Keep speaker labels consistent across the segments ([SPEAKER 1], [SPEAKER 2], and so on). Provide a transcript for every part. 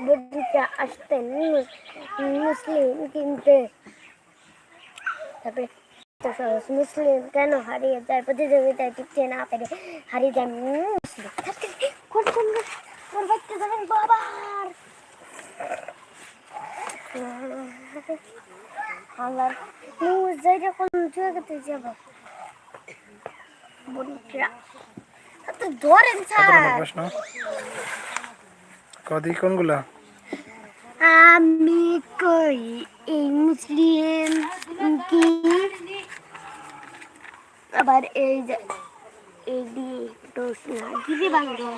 [SPEAKER 1] বন্ধুরা আসতেন মুস- মুসলিম কিনতে তারপরে মুসলিম কেন হারিয়ে যায়? প্রতিযোগিতায় টিকতে না পেরে হারিয়ে যায় মুসলিম। কোন কোন কোন যাবেন বাবার। আমার নিউজ যাইটা কোন জায়গাতে যাব বন্ধুরা তো ধরেন স্যার।
[SPEAKER 2] কদি, কোনগুলা?
[SPEAKER 1] আমি কই, এই মুসলিম কি? আবার এই যে, এই দি প্রশ্ন কি বাংলো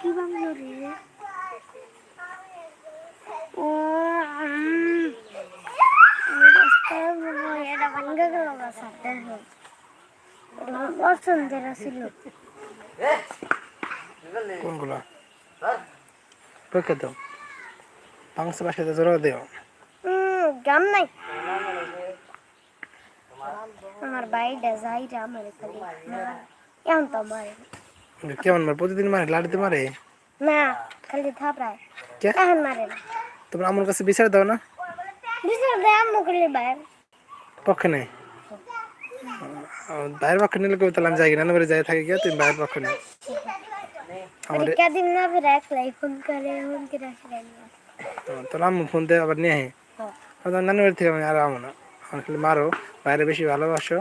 [SPEAKER 1] কি বাংলো রে? ও এটা ভাঙ্গা গেল সাথে পছন্দের ছিল
[SPEAKER 2] কোনগুলা পরীক্ষা দাও পাংশ বাসাতে জোড়া দেও
[SPEAKER 1] হুম গাম নাই আমার বাইটা যাইরা আমার খালি এমন তো মারে
[SPEAKER 2] কেমন মারে প্রতিদিন মারে লাড়িতে মারে
[SPEAKER 1] না খালি থাপড়ায়
[SPEAKER 2] কে
[SPEAKER 1] এখন মারে না
[SPEAKER 2] তোমার আমার কাছে বিচার দাও না
[SPEAKER 1] বিচার দেয় আম্মু খালি বাইর
[SPEAKER 2] পক্ষে নেই বাইরের পক্ষে নিলে কবে তাহলে আমি যাই না বাড়ি যাই থাকি গিয়ে তুমি বাইরের পক্ষে নেই
[SPEAKER 1] পরীক্ষা দিন না ফিরে একলাই ফোন করে ফোন করে আসলে
[SPEAKER 2] তাহলে আম্মু ফোন দিয়ে আবার নিয়ে আহে তোমার নানি বাড়ি থেকে আর আমো না। খালি মারো বাইরে বেশি ভালোবাসো।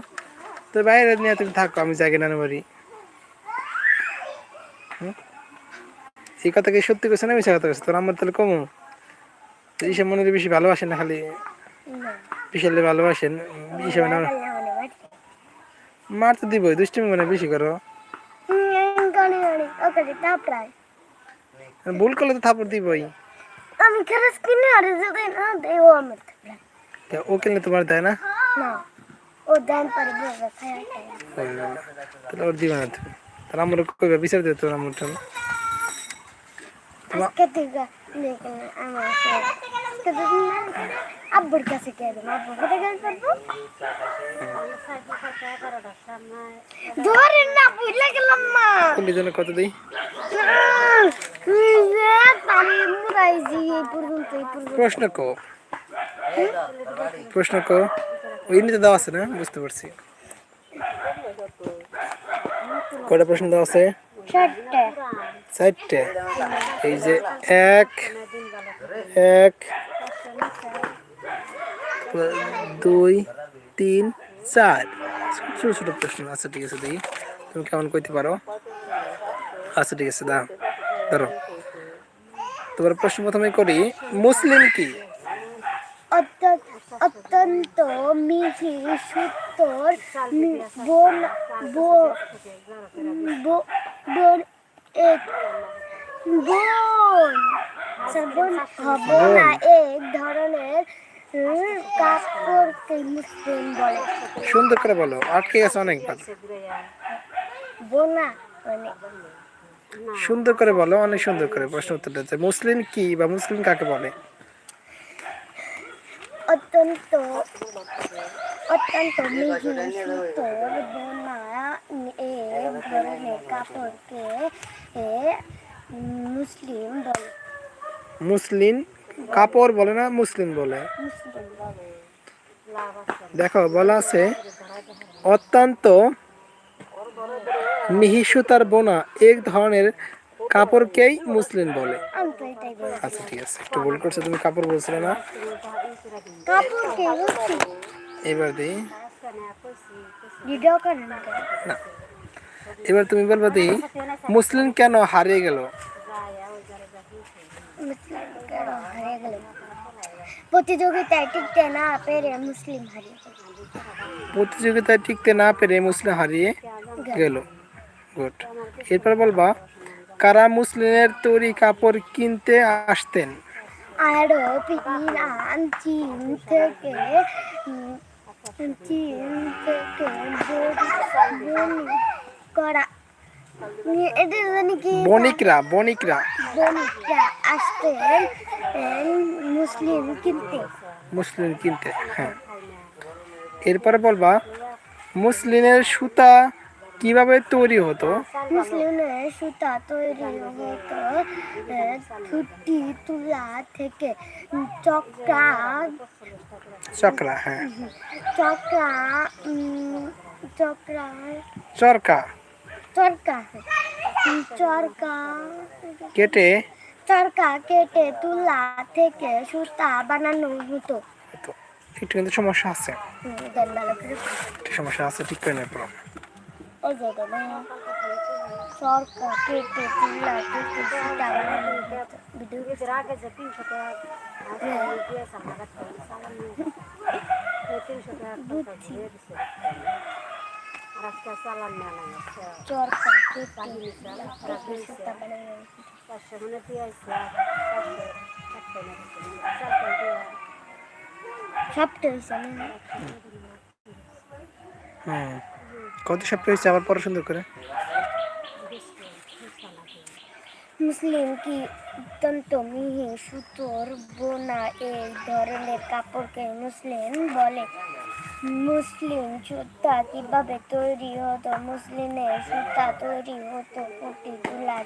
[SPEAKER 2] তো বাইরে নিয়ে তুমি থাকো আমি যাই নানি বাড়ি। এই কথা কি সত্যি করছে না মিশা কথা করছে তোর আমার তাহলে কমু? এইসব মনে হয় বেশি ভালোবাসেন না খালি বিশালে ভালোবাসেন
[SPEAKER 1] মানে মার
[SPEAKER 2] তো দিবই দুষ্টিমি মানে বেশি করো।
[SPEAKER 1] ওকে থাপড়ায়
[SPEAKER 2] ভুল করলে তো থাপড় দিবই।
[SPEAKER 1] আমি খারাপ কিনে আর যদি না দেয় ও আমার থাপড়ায়
[SPEAKER 2] তা ও কিনলে তোমার দেয় না?
[SPEAKER 1] না ও দান পারে বলবে খায়
[SPEAKER 2] তাহলে ওর দিবে না তুমি তাহলে আমার কইবে বিচার দিতে আমার জন্য।
[SPEAKER 1] আজকে থেকে আমার আজকে যদি না আব্বুর কাছে কে দেবো? গেলে করব ধরেন না বুঝলে গেলাম মা
[SPEAKER 2] কোনটি জন্য কত দিই? প্রশ্ন কো। প্রশ্ন কো। ওই নিতে দেওয়া আছে না? বুঝতে পারছি। কয়টা প্রশ্ন দেওয়া আছে?
[SPEAKER 1] চারটে।
[SPEAKER 2] এই যে এক এক দুই তিন চার ছোট ছোট প্রশ্ন আচ্ছা ঠিক আছে দেখি তুমি কেমন কইতে পারো আচ্ছা ঠিক আছে দা ধরো তোমার প্রশ্ন প্রথমে করি মুসলিম কি
[SPEAKER 1] অত্যন্ত মিহি সুতোর বন এক বন হ্যাঁ, এক ধরনের উম, কাপড়কে মুসলিম বলে
[SPEAKER 2] সুন্দর করে বলো আটকে গেছে
[SPEAKER 1] মানে
[SPEAKER 2] সুন্দর করে বলো অনেক সুন্দর করে প্রশ্ন উত্তরটা হচ্ছে মুসলিম কি বা মুসলিম কাকে বলে?
[SPEAKER 1] অত্যন্ত অত্যন্ত কাপড়কে মুসলিম বলে।
[SPEAKER 2] মুসলিম কাপড় বলে না মুসলিম বলে। দেখো বলা আছে অত্যন্ত মিহি সুতার বোনা এক ধরনের কাপড়কেই মুসলিম বলে। আচ্ছা ঠিক আছে একটু ভুল করছ তুমি কাপড় বলছিলে না। এবার দিই? না এবার তুমি বলবে দি মুসলিম কেন হারিয়ে গেল?
[SPEAKER 1] হারিয়ে গেল প্রতিযোগিতায় টিকতে না পেরে মুসলিম হারিয়ে গেল।
[SPEAKER 2] প্রতিযোগিতায় টিকতে না পেরে মুসলিম হারিয়ে গেল। গুড। এরপর বলবা কারা মুসলিমের তৈরি কাপড় কিনতে আসতেন?
[SPEAKER 1] আরও পিলান চীন থেকে চীন থেকে করা এটা জানি কি
[SPEAKER 2] বণিকরা বণিকরা
[SPEAKER 1] বণিকরা আসতেন উম, মুসলিম কিনতে
[SPEAKER 2] মুসলিম কিনতে হ্যাঁ এরপরে বলবা মুসলিমের সুতা কীভাবে তৈরি হতো
[SPEAKER 1] মুসলিমের সুতা তৈরি হতো আহ, খুঁটি তুলা থেকে চক্রা
[SPEAKER 2] চক্রা হ্যাঁ
[SPEAKER 1] চক্রা উম, চক্রা
[SPEAKER 2] চরকা
[SPEAKER 1] চরকা। চরকা।
[SPEAKER 2] কেটে?
[SPEAKER 1] চরকা কেটে তুলা থেকে সুতা বানানো হতো।
[SPEAKER 2] একটু কিন্তু সমস্যা আছে। সমস্যা আছে ঠিক করে নেব
[SPEAKER 1] চরকা কেটে তুলা থেকে সুতা বানানো হতো। ভিডিও বুঝছি।
[SPEAKER 2] হুম কত সপ্তাহ হয়েছে আবার পড়া সুন্দর করে?
[SPEAKER 1] মুসলিম কি অত্যন্ত মিহি সুতোর বোনা এই ধরনের কাপড়কে মুসলিম বলে। মুসলিম সুতা কীভাবে তৈরি হতো? মুসলিমের সুতা তৈরি হতো কুটি তুলা